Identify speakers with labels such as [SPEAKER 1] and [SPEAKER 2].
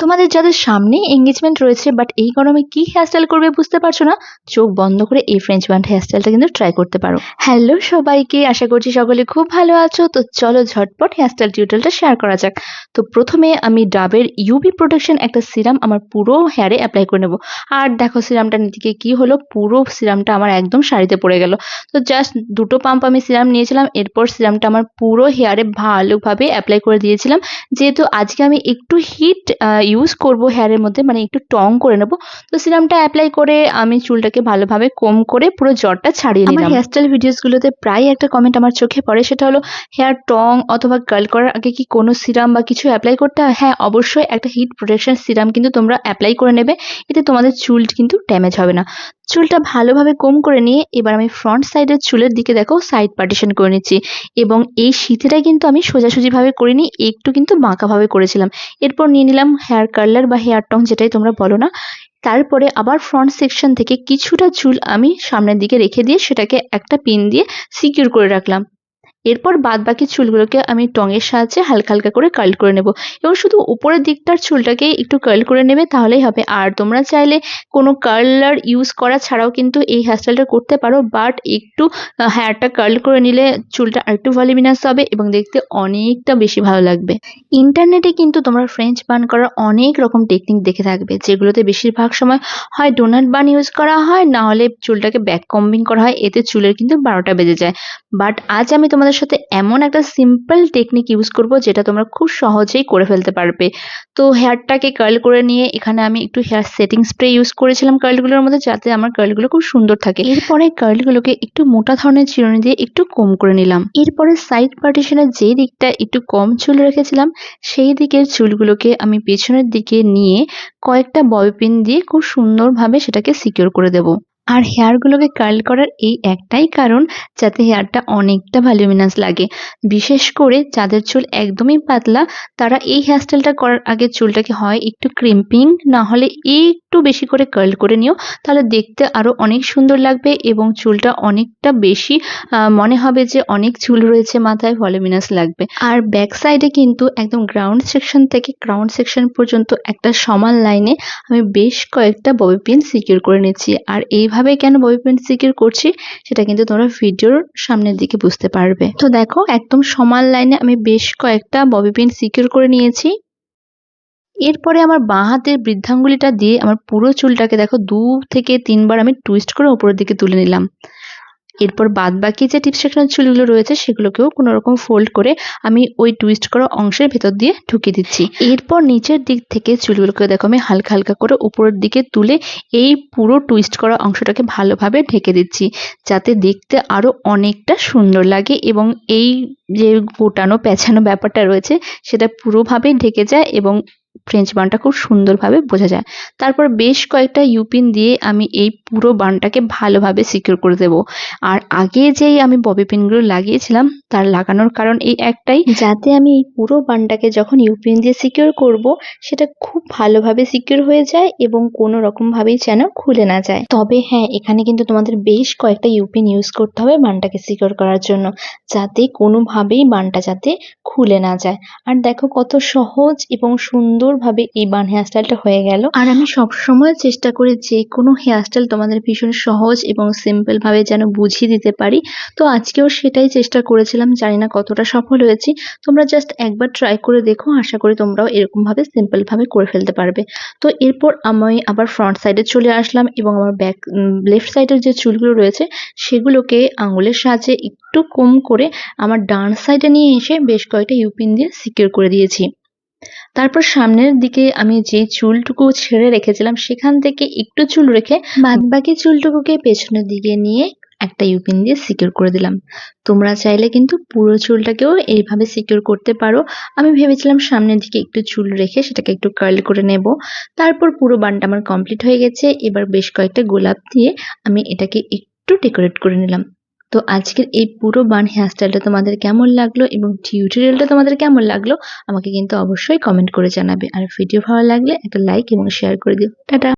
[SPEAKER 1] তোমাদের যাদের সামনে এঙ্গেজমেন্ট রয়েছে বাট এই গরমে কি হেয়ারস্টাইল করবে বুঝতে পারছ না, চোখ বন্ধ করে এই ফ্রেঞ্চ ব্যান্ড হেয়ারস্টাইলটা কিন্তু ট্রাই করতে পারো। হ্যালো সবাইকে, আশা করছি সকলে খুব ভালো আছো, তো চলো ঝটপট হেয়ারস্টাইল টিউটোরিয়ালটা শেয়ার করা যাক। তো প্রথমে আমি ডাবের ইউভি প্রোটেকশন একটা সিরাম আমার পুরো হেয়ারে অ্যাপ্লাই করে নেব। আর দেখো সিরামটা নিতে কি হলো, পুরো সিরামটা আমার একদম শাড়িতে পড়ে গেল। তো জাস্ট দুটো পাম্প আমি সিরাম নিয়েছিলাম, এরপর সিরামটা আমার পুরো হেয়ারে ভালোভাবে অ্যাপ্লাই করে দিয়েছিলাম। যেহেতু আজকে আমি একটু হিট ইউজ করব হেয়ারের মধ্যে মানে একটু টং করে নেব। তো সিরামটা অ্যাপ্লাই করে আমি চুলটাকে ভালোভাবে কম করে পুরো জ্বরটা ছাড়িয়ে নিলাম। হেয়ারস্টাইল ভিডিওসগুলোতে প্রায় একটা কমেন্ট আমার চোখে পড়ে সেটা হলো হেয়ার টং অথবা কার্ল করার আগে কি কোনো সিরাম বা কিছু অ্যাপ্লাই করতে হয়? হ্যাঁ অবশ্যই একটা হিট প্রোটেকশন সিরাম কিন্তু তোমরা অ্যাপ্লাই করে নেবে এতে তোমাদের চুল কিন্তু ড্যামেজ হবে না। চুলটা ভালোভাবে কম করে নিয়ে এবার আমি ফ্রন্ট সাইডের চুলের দিকে দেখো সাইড পার্টিশন করে নিচ্ছি। এবং এই শীতেটা কিন্তু আমি সোজাসুজিভাবে করিনি একটু কিন্তু বাঁকাভাবে করেছিলাম। এরপর নিয়ে নিলাম হেয়ার কার্লার বা হেয়ার টং যেটাই তোমরা বলো না, তারপরে আবার ফ্রন্ট সেকশন থেকে কিছুটা চুল আমি সামনের দিকে রেখে দিয়ে সেটাকে একটা পিন দিয়ে সিকিউর করে রাখলাম। এরপর বাদ বাকি চুলগুলোকে আমি টঙের সাহায্যে হালকা হালকা করে কার্ল করে নেব। এবং শুধু উপরের দিকটার চুলটাকে একটু কার্ল করে নেবে, তাহলেই হবে। আর তোমরা চাইলে কোনো কার্লার ইউজ করা ছাড়াও কিন্তু এই হেয়ারস্টাইলটা করতে পারো বাট একটু হেয়ারটা কার্ল করে নিলে চুলটা আরেকটু ভলিমিনাস হবে এবং দেখতে অনেকটা বেশি ভালো লাগবে। ইন্টারনেটে কিন্তু তোমরা ফ্রেঞ্চ বান করার অনেক রকম টেকনিক দেখে থাকবে, যেগুলোতে বেশিরভাগ সময় হয় ডোনাট বান ইউজ করা হয়, না হলে চুলটাকে ব্যাক কম্বিং করা হয়, এতে চুলের কিন্তু বারোটা বেজে যায়। বাট আজ আমি তোমাদের সাথে এমন একটা সিম্পল টেকনিক ইউজ করব, যেটা তোমরা খুব সহজেই করে ফেলতে পারবে। তো হেয়ারটাকে কার্ল করে নিয়ে এখানে আমি একটু হেয়ার সেটিং স্প্রে ইউজ করেছিলাম কার্লগুলোর মধ্যে, যাতে আমার কার্লগুলো খুব সুন্দর থাকে। এরপরে কার্লগুলোকে একটু মোটা ধরনের চিরুনি দিয়ে একটু কম করে নিলাম। এরপরে সাইড পার্টিশনের যে দিকটা একটু কম চুল রেখেছিলাম, সেই দিকের চুলগুলোকে আমি পেছনের দিকে নিয়ে কয়েকটা ববি পিন দিয়ে খুব সুন্দরভাবে সেটাকে সিকিউর করে দেবো। আর হেয়ারগুলোকে কার্ল করার এই একটাই কারণ যাতে হেয়ারটা অনেকটা ভলিউমিনাস লাগে। বিশেষ করে যাদের চুল একদমই পাতলা, তারা এই হেয়ারস্টাইলটা করার আগে চুলটাকে হয় একটু ক্রিম্পিং না হলে একটু বেশি করে কার্ল করে নিও, তাহলে দেখতে আরও অনেক সুন্দর লাগবে এবং চুলটা অনেকটা বেশি মনে হবে যে অনেক চুল রয়েছে মাথায় ভলিউমিনাস লাগবে। আর ব্যাক সাইডে কিন্তু একদম গ্রাউন্ড সেকশন থেকে গ্রাউন্ড সেকশন পর্যন্ত একটা সমান লাইনে আমি বেশ কয়েকটা ববি পিন সিকিউর করে নিচ্ছি। আর এইভাবে কীভাবে কেন ববি পিন সিকিউর করছি সেটা কিন্তু তোমরা ভিডিওর সামনের দিকে বুঝতে পারবে। তো দেখো, একদম সমান লাইনে আমি বেশ কয়েকটা ববি পিন সিকিউর করে নিয়েছি। এরপরে আমার বাঁ হাতের বৃদ্ধাঙ্গুলিটা দিয়ে আমার পুরো চুলটাকে দেখো দু থেকে তিনবার আমি টুইস্ট করে উপরের দিকে তুলে নিলাম। এরপর বাদ বাকি যে টিপ সেকশনের চুলগুলো রয়েছে সেগুলোকেও কোনো রকম ফোল্ড করে আমি ওই টুইস্ট করা অংশের ভেতর দিয়ে ঢুকিয়ে দিচ্ছি। এরপর নিচের দিক থেকে চুলগুলোকে দেখো আমি হালকা হালকা করে উপরের দিকে তুলে এই পুরো টুইস্ট করা অংশটাকে ভালোভাবে ঢেকে দিচ্ছি, যাতে দেখতে আরও অনেকটা সুন্দর লাগে এবং এই যে গোটানো পেঁচানো ব্যাপারটা রয়েছে সেটা পুরোভাবেই ঢেকে যায় এবং ফ্রেঞ্চ বানটা খুব সুন্দরভাবে বোঝা যায়। তারপর বেশ কয়েকটা ইউপিন দিয়ে আমি এই পুরো বানটাকে ভালোভাবে সিকিউর করে দেব। আর আগে যেই আমি ববি পিনগুলো লাগিয়েছিলাম, তার লাগানোর কারণ এই একটাই। যাতে আমি এই পুরো বানটাকে যখন ইউপিন দিয়ে সিকিউর করব, সেটা খুব ভালোভাবে সিকিউর হয়ে যায় এবং কোনো রকমভাবেই যেন খুলে না যায়। তবে হ্যাঁ এখানে কিন্তু তোমাদের বেশ কয়েকটা ইউপিন ইউজ করতে হবে বানটাকে সিকিউর করার জন্য, যাতে কোনোভাবেই বানটা যাতে খুলে না যায়। আর দেখো কত সহজ এবং সুন্দর সুন্দরভাবে এই বান হেয়ারস্টাইলটা হয়ে গেল। আর আমি সবসময় চেষ্টা করি যে কোনো হেয়ারস্টাইল তোমাদের ভীষণ সহজ এবং সিম্পলভাবে যেন বুঝিয়ে দিতে পারি। তো আজকেও সেটাই চেষ্টা করেছিলাম, জানি না কতটা সফল হয়েছি। তোমরা জাস্ট একবার ট্রাই করে দেখো, আশা করি তোমরাও এরকমভাবে সিম্পলভাবে করে ফেলতে পারবে। তো এরপর আমি আবার ফ্রন্ট সাইডে চলে আসলাম এবং আমার ব্যাক লেফট সাইডের যে চুলগুলো রয়েছে, সেগুলোকে আঙুলের সাহায্যে একটু কম করে আমার ডান সাইডে নিয়ে এসে বেশ কয়েকটা ইউপিন দিয়ে সিকিউর করে দিয়েছি। তারপর সামনের দিকে আমি যে চুলটুকু ছেড়ে রেখেছিলাম, সেখান থেকে একটু চুল রেখে বাদবাকি চুলটুকুকে পেছনের দিকে নিয়ে একটা ইউপিন দিয়ে সিকিউর করে দিলাম। তোমরা চাইলে কিন্তু পুরো চুলটাকেও এইভাবে সিকিউর করতে পারো। আমি ভেবেছিলাম সামনের দিকে একটু চুল রেখে সেটাকে একটু কার্ল করে নেব। তারপর পুরো বানটা আমার কমপ্লিট হয়ে গেছে। এবার বেশ কয়েকটা গোলাপ দিয়ে আমি এটাকে একটু ডেকোরেট করে নিলাম। তো আজকের এই পুরো বান হেয়ারস্টাইলটা তোমাদের কেমন লাগল এবং টিউটোরিয়ালটা তোমাদের কেমন লাগল, আমাকে কিন্তু অবশ্যই কমেন্ট করে জানাবে। আর ভিডিও ভালো লাগলে একটা লাইক এবং শেয়ার করে দিও। টাটা!